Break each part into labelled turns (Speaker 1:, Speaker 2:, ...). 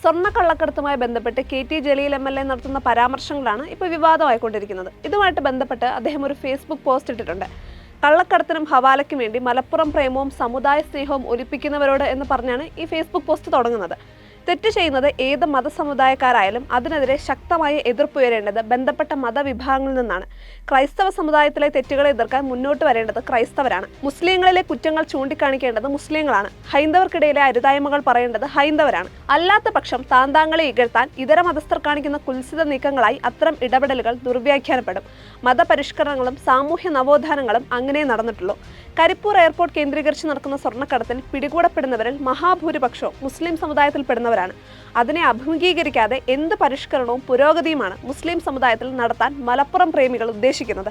Speaker 1: സ്വർണക്കള്ളക്കടത്തുമായി ബന്ധപ്പെട്ട് K T Jaleel M L A നടത്തുന്ന പരാമർശങ്ങളാണ് ഇപ്പോൾ വിവാദമായിക്കൊണ്ടിരിക്കുന്നത്. ഇതുമായിട്ട് ബന്ധപ്പെട്ട് അദ്ദേഹം ഒരു ഫേസ്ബുക്ക് പോസ്റ്റ് ഇട്ടിട്ടുണ്ട്. കള്ളക്കടത്തിനും ഹവാലയ്ക്കും വേണ്ടി മലപ്പുറം പ്രേമവും സമുദായ സ്നേഹവും ഒലിപ്പിക്കുന്നവരോട് എന്ന് പറഞ്ഞാണ് ഈ ഫേസ്ബുക്ക് പോസ്റ്റ് തുടങ്ങുന്നത്. തെറ്റ് ചെയ്യുന്നത് ഏത് മതസമുദായക്കാരായാലും അതിനെതിരെ ശക്തമായ എതിർപ്പുയരേണ്ടത് ബന്ധപ്പെട്ട മതവിഭാഗങ്ങളിൽ നിന്നാണ്. ക്രൈസ്തവ സമുദായത്തിലെ തെറ്റുകളെ എതിർക്കാൻ മുന്നോട്ട് വരേണ്ടത് ക്രൈസ്തവരാണ്. മുസ്ലിങ്ങളിലെ കുറ്റങ്ങൾ ചൂണ്ടിക്കാണിക്കേണ്ടത് മുസ്ലിങ്ങളാണ്. ഹൈന്ദവർക്കിടയിലെ അരുതായ്മകൾ പറയേണ്ടത് ഹൈന്ദവരാണ്. അല്ലാത്ത പക്ഷം താന്താങ്ങളെ ഇകഴ്ത്താൻ ഇതര മതസ്ഥർ കാണിക്കുന്ന കുൽസിത നീക്കങ്ങളായി അത്തരം ഇടപെടലുകൾ ദുർവ്യാഖ്യാനപ്പെടും. മതപരിഷ്കരണങ്ങളും സാമൂഹ്യ നവോത്ഥാനങ്ങളും അങ്ങനെ നടന്നിട്ടുള്ളൂ. കരിപ്പൂർ എയർപോർട്ട് കേന്ദ്രീകരിച്ച് നടക്കുന്ന സ്വർണക്കടത്തിൽ പിടികൂടപ്പെടുന്നവരിൽ മഹാഭൂരിപക്ഷവും മുസ്ലിം സമുദായത്തിൽപ്പെടുന്നവരാണ്. അതിനെ അഭിമുഖീകരിക്കാതെ എന്ത് പരിഷ്കരണവും പുരോഗതിയുമാണ് മുസ്ലിം സമുദായത്തിൽ നടത്താൻ മലപ്പുറം പ്രേമികൾ ഉദ്ദേശിക്കുന്നത്.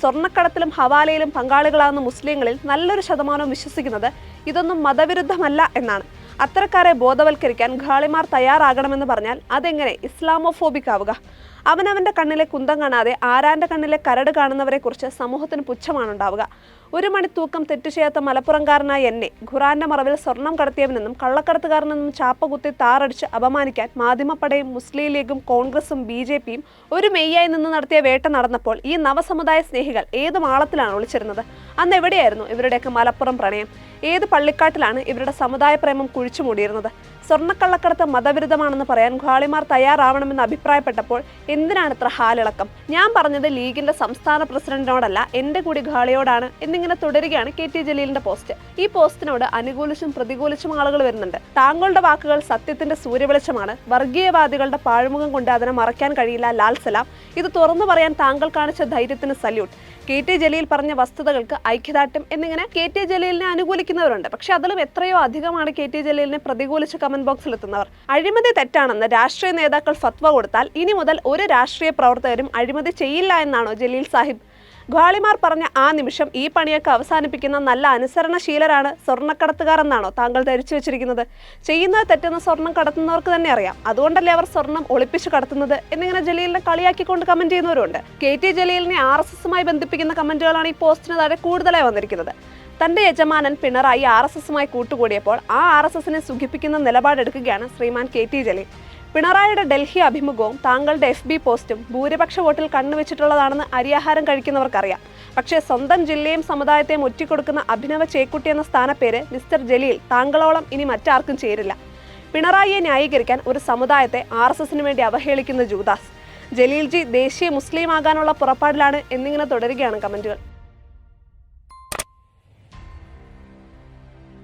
Speaker 1: സ്വർണക്കടത്തിലും ഹവാലയിലും പങ്കാളികളാകുന്ന മുസ്ലിങ്ങളിൽ നല്ലൊരു ശതമാനം വിശ്വസിക്കുന്നത് ഇതൊന്നും മതവിരുദ്ധമല്ല എന്നാണ്. അത്തരക്കാരെ ബോധവൽക്കരിക്കാൻ ഖാളിമാർ തയ്യാറാകണമെന്ന് പറഞ്ഞാൽ അതെങ്ങനെ ഇസ്ലാമോഫോബിക് ആവുക? അവനവന്റെ കണ്ണിലെ കുന്തം കാണാതെ ആരാന്റെ കണ്ണിലെ കരട് കാണുന്നവരെ കുറിച്ച് സമൂഹത്തിന് പുച്ഛമാണ് ഉണ്ടാവുക ഒരു തൂക്കം തെറ്റു ചെയ്യാത്ത മലപ്പുറംകാരനായ എന്നെ ഖുറാന്റെ മറവിൽ സ്വർണം കടത്തിയവനെന്നും കള്ളക്കടത്തുകാരനെന്നും ചാപ്പ കുത്തി താറടിച്ച് അപമാനിക്കാൻ മാധ്യമപ്പടയും മുസ്ലിം ലീഗും കോൺഗ്രസും ബി ജെ പിയും ഒരു മെയ്യായി നിന്ന് നടത്തിയ വേട്ട നടന്നപ്പോൾ ഈ നവസമുദായ സ്നേഹികൾ ഏത് മാളത്തിലാണ് ഒളിച്ചിരുന്നത്? അന്ന് എവിടെയായിരുന്നു ഇവരുടെയൊക്കെ മലപ്പുറം പ്രണയം? ഏത് പള്ളിക്കാട്ടിലാണ് ഇവരുടെ സമുദായ പ്രേമം കുഴിച്ചു മൂടിയിരുന്നത്? സ്വർണക്കള്ളക്കടത്ത് മതവിരുദ്ധമാണെന്ന് പറയാൻ ഘാളിമാർ തയ്യാറാവണമെന്ന് അഭിപ്രായപ്പെട്ടപ്പോൾ എന്തിനാണ് ഇത്ര ഹാലിളക്കം? ഞാൻ പറഞ്ഞത് ലീഗിന്റെ സംസ്ഥാന പ്രസിഡന്റിനോടല്ല എന്റെ കൂടി ഘാളിയോടാണ് എന്നിങ്ങനെ തുടരുകയാണ് കെ ടി ജലീലിന്റെ പോസ്റ്റ്. ഈ പോസ്റ്റിനോട് അനുകൂലിച്ചും പ്രതികൂലിച്ചും ആളുകൾ വരുന്നുണ്ട്. താങ്കളുടെ വാക്കുകൾ സത്യത്തിന്റെ സൂര്യവെളിച്ചമാണ്. വർഗീയവാദികളുടെ പാഴ്മുഖം കൊണ്ട് അതിനെ മറയ്ക്കാൻ കഴിയില്ല ലാൽ സലാം. ഇത് തുറന്നു പറയാൻ താങ്കൾ കാണിച്ച ധൈര്യത്തിന് സല്യൂട്ട്. കെ ടി ജലീൽ പറഞ്ഞ വസ്തുതകൾക്ക് ഐക്യദാർഢ്യം എന്നിങ്ങനെ കെ ടി ജലീലിനെ അനുകൂലിക്കുന്നവരുണ്ട്. പക്ഷെ അതിലും എത്രയോ അധികമാണ് കെ ടി ജലീലിനെ പ്രതികൂലിച്ച് കമന്റ് ബോക്സിൽ എത്തുന്നവർ. അഴിമതി തെറ്റാണെന്ന് രാഷ്ട്രീയ നേതാക്കൾ ഫത്വ കൊടുത്താൽ ഇനി മുതൽ ഒരു രാഷ്ട്രീയ പ്രവർത്തകരും അഴിമതി ചെയ്യില്ല എന്നാണോ ജലീൽ സാഹിബ്? ഗ്വാളിമാർ പറഞ്ഞ ആ നിമിഷം ഈ പണിയൊക്കെ അവസാനിപ്പിക്കുന്ന നല്ല അനുസരണശീലരാണ് സ്വർണക്കടത്തുകാർ എന്നാണോ താങ്കൾ ധരിച്ചു വെച്ചിരിക്കുന്നത്. ചെയ്യുന്നത് തെറ്റെന്ന് സ്വർണം കടത്തുന്നവർക്ക് തന്നെ അറിയാം. അതുകൊണ്ടല്ലേ അവർ സ്വർണം ഒളിപ്പിച്ച് കടത്തുന്നത്? എന്നിങ്ങനെ ജലീലിനെ കളിയാക്കിക്കൊണ്ട് കമന്റ് ചെയ്യുന്നവരുണ്ട്. കെ ടി ജലീലിനെ ആർ എസ് എസുമായി ബന്ധിപ്പിക്കുന്ന കമന്റുകളാണ് ഈ പോസ്റ്റിന് താഴെ കൂടുതലായി വന്നിരിക്കുന്നത്. തന്റെ യജമാനൻ പിണറായി ആർ എസ് എസുമായി കൂട്ടുകൂടിയപ്പോൾ ആ ആർ എസ് എസിനെ സുഖിപ്പിക്കുന്ന നിലപാടെടുക്കുകയാണ് ശ്രീമാൻ കെ ടി ജലീൽ. പിണറായിയുടെ ഡൽഹി അഭിമുഖവും താങ്കളുടെ എഫ് ബി പോസ്റ്റും ഭൂരിപക്ഷ വോട്ടിൽ കണ്ണുവെച്ചിട്ടുള്ളതാണെന്ന് അരിയാഹാരം കഴിക്കുന്നവർക്കറിയാം. പക്ഷേ സ്വന്തം ജില്ലയും സമുദായത്തെയും ഒറ്റിക്കൊടുക്കുന്ന അഭിനവ ചേക്കുട്ടി എന്ന സ്ഥാനപ്പേര് മിസ്റ്റർ ജലീൽ താങ്കളോളം ഇനി മറ്റാർക്കും ചേരില്ല. പിണറായിയെ ന്യായീകരിക്കാൻ ഒരു സമുദായത്തെ ആർ എസ് എസിന് വേണ്ടി അവഹേളിക്കുന്ന ജൂദാസ് ജലീൽജി ദേശീയ മുസ്ലിം ആകാനുള്ള പുറപ്പാടിലാണ് എന്നിങ്ങനെ തുടരുകയാണ് കമന്റുകൾ.